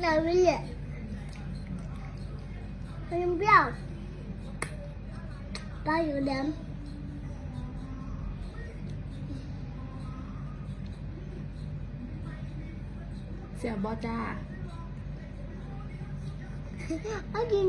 แต่ไม่เหลือมันเปรี้ยวปลาอยู่ดเสียบอจ้าำเอากิ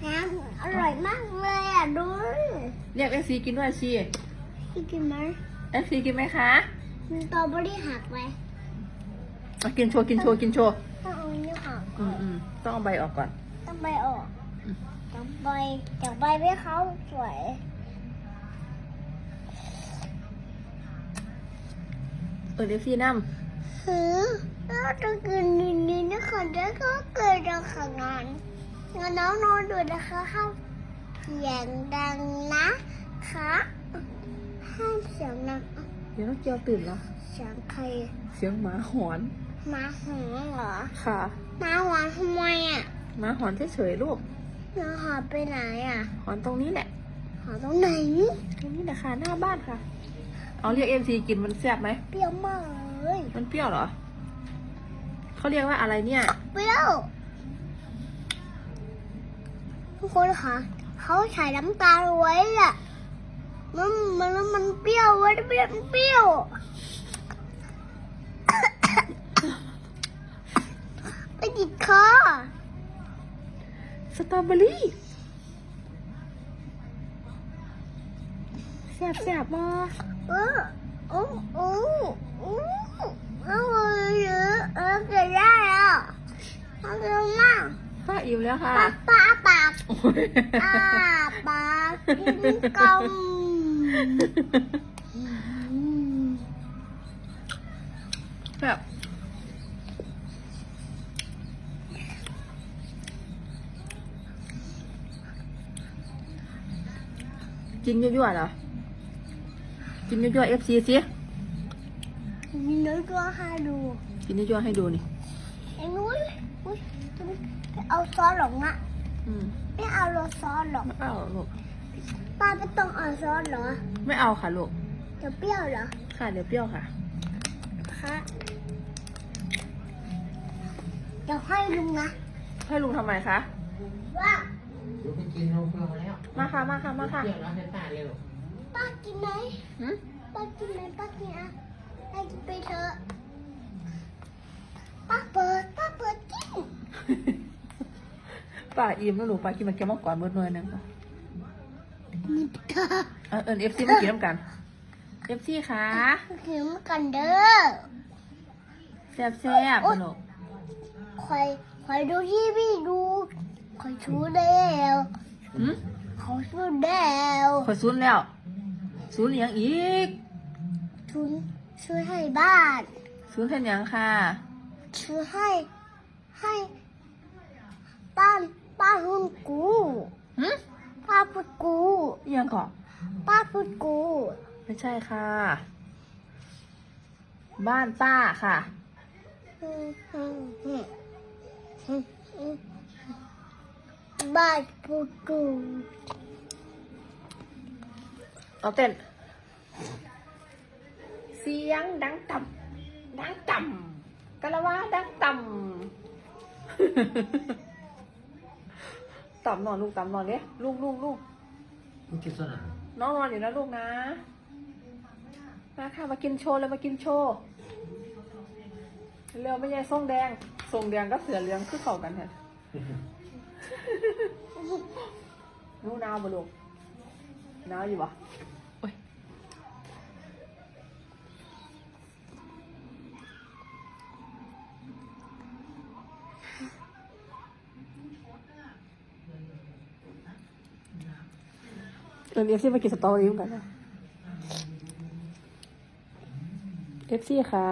นดูสิว้าปลาเปรี้ยวไหมอุ๊ยไม่เปรี้ยวอร่อยมากเลยอะอืมดูน้ำอร่อยมากเลยอะดูเรียกเอฟซีกินด้วยชีพี่กินไหมเอฟซีกินไหมคะมันสตรอเบอรี่หักไหมเอากินโชว์กินโชว์กินโชว์ต้องเอาอันนี้หักอืมอืมต้องเอาใบออกก่อน ต้องใบออกอืมจากใบจากใบให้เขาสวย เออเอฟซีน้หือถ้าจะกินดีๆนะคะเดี๋ยวก็เกิดราคางานงั้ นน้องนอนดูนะคะห้ามเสียงดังนะคะห้ามเสียงดังำเดี๋ยวน้องเกียวตื่นแล้วเสียงใครเสียงหมาหอนหมาหอนเหรอค่ะหมาหอนทำไมอะหมาหอนเฉยๆลูกหมาหอนไปไหนอะหอนตรงนี้แหละ หอนตรงไหนตรงนี้แหละค่ะหน้าบ้านค่ะ เอาเรียกเอ็มซีกินมันแซ่บไหมเปรี้ยวมากเลยมันเปรี้ยวเหรอเขาเรียกว่าอะไรเนี่ยเปรี้ยว ทุกคนคะเขาใส่น้ำตาลไว้อะมันมันมันเปรี้ยวไว้เปรี้ยวเปรี้ยวไปติดคอสตรอเบอรี่แซ่บแซ่บบ่เออโอ้โอ้โอ้อร่อยเยอะเออเกิดได้อะอร่อยมาก ป้าอิ่มแล้วค่ะ ป้าป้าปากโอ้ยอ้าปากกินกำแบบกินยั่วๆเหรอ กินยั่วๆเอฟซีสิมีน้อยก็ให้ดู กินยั่วๆให้ดูนี่ ไอ้นุ้ยอุ๊ยเอาซอสหรอกนะอืมไม่เอารสซอสหรอกไม่เอาลูกป้าไม่ต้องเอาซอสเหรอไม่เอาค่ะลูกจะเปรี้ยวเหรอค่ะเดี๋ยวเปรี้ยวค่ะคะจะให้ลุงนะให้ลุงทำไมคะว่าลูกไปกินนมเพื่อนมาแล้วมาค่ะมาค่ะมาค่ะเที่ยวร้านเซนต้าเร็วป้ากินไหมหืมป้ากินไหมป้ากินอะให้กินไปเถอะ ป้าเปิดป้าเปิดกินป้าอิ่มแล้วลูกป้ากินมาแกมาก่อนเมื่อหน่อยหนึงนี่ค่ะเออเออเอฟซีมากินน้ำกันเอฟซีค่ะกินกันเด้อแซ่บแซ่บๆลูกคอยคอยดูที่พี่ดูคอยชูแล้วหืมเขาชูแล้วขอซุนย์แล้วซุนย์เลี้ยงอีกชุนช่วยให้บ้านซุนย์เท่นหยังค่ะ ช่วยให้ให้บ้านบ้านคุณกูหืมป้าพุดกูอิหยังก่อนป้าพุดกูไม่ใช่ค่ะ บ้านป้าค่ะอืมอืมอืมอืมอืมบ้านพุดกูเอาเต้นเสียงดังต่ำดังต่ำ กะละว่าดังต่ำ ต่ำนอนลูกต่ำนอนเนี้ยลูกลูกลูกลูกกินสนามน้องนอนอยู่นะลูกนะ มาค่ะมากินโชว์เลยมากินโชว์เร็วไม่ใช่ส่งแดงส่งแดงก็เสือเหลืองคือเข้ากันแท้รู้นาวบ่ลูกนาวอยู่ปะโอ้ยเออเอฟซีมากินสตอรี่เหมือนกันนะเอฟซีคะ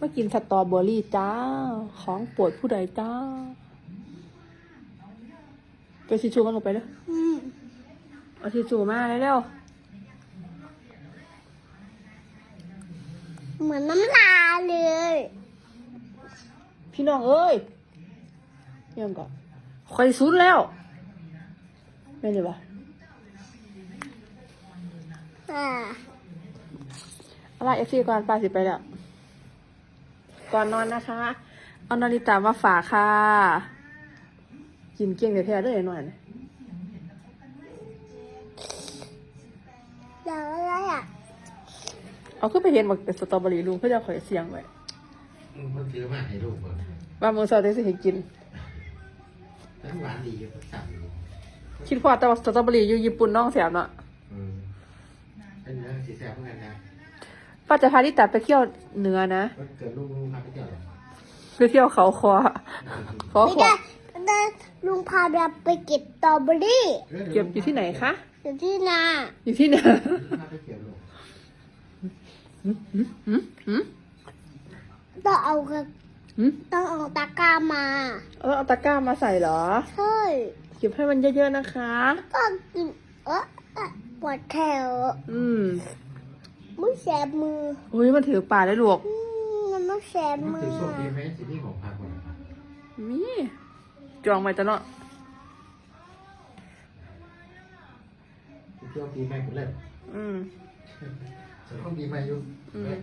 มากินสตรอเบอรี่จ้า ของโปรดผู้ใดจ้าไปชิชูมันลงไปเลยอืมเอาทิชชู่มาเร็วเหมือนน้ำลายเลยๆพี่น้องเอ้ยยังก่อนคอยสุดแล้วแม่นอยู่ปะ อ่าอะไรเอฟซีก่อนปลาสิไปแล้วก่อนนอนนะคะ เอานาฬิตามาฝากค่ะ กินเกี้ยงเดี๋ยวแพ้ด้วยหน่อยนะแล้วอะไรอะเอาขึ้นไปเห็นบอกสตรอเบอรี่ลุงเพื่อจะขอยเสียงไว้มึงคนซื้อมาให้ลูกก่อนว่ามือสาวได้สิให้กินทั้งหวานดีอยู่ทั้งสั่งดีคิดพอแต่ว่าสตรอเบอรี่อยู่ญี่ปุ่นน้องแสบเนาะอืม เป็นเนื้อสีแซ่บเหมือนกันนะป้าจะพาลิตาไปเที่ยวเหนือนะวันเกิดลูกลูกพาไปเที่ยวเลยไปเที่ยวเขาคอขอไม่ขอได้ได้ลุงพาเราไปเก็บสตรอเบอรี่เก็บอยู่ที่ไหนคะ อยู่ที่นาอยู่ที่ไหนพาไปเที่ยวลูกหืมหืมหืมต้องเอากระหืมต้องเอาตะกร้ามาเออเอาตะกร้ามาใส่เหรอ ใช่เก็บให้มันเยอะๆนะคะ ก็กินเออเอ๊ะ ปวดแถวอืมมือแสบมืออุ้ยมันถือป่าได้ลูกอืมมันไม่แสบมันมือถือโชคดีไหมสินี่ของพักก่อนนะครับมีจองไว้ตลอดโชคดีไหมคุณเล่นอืม โชคดีไหมอยุ่อืม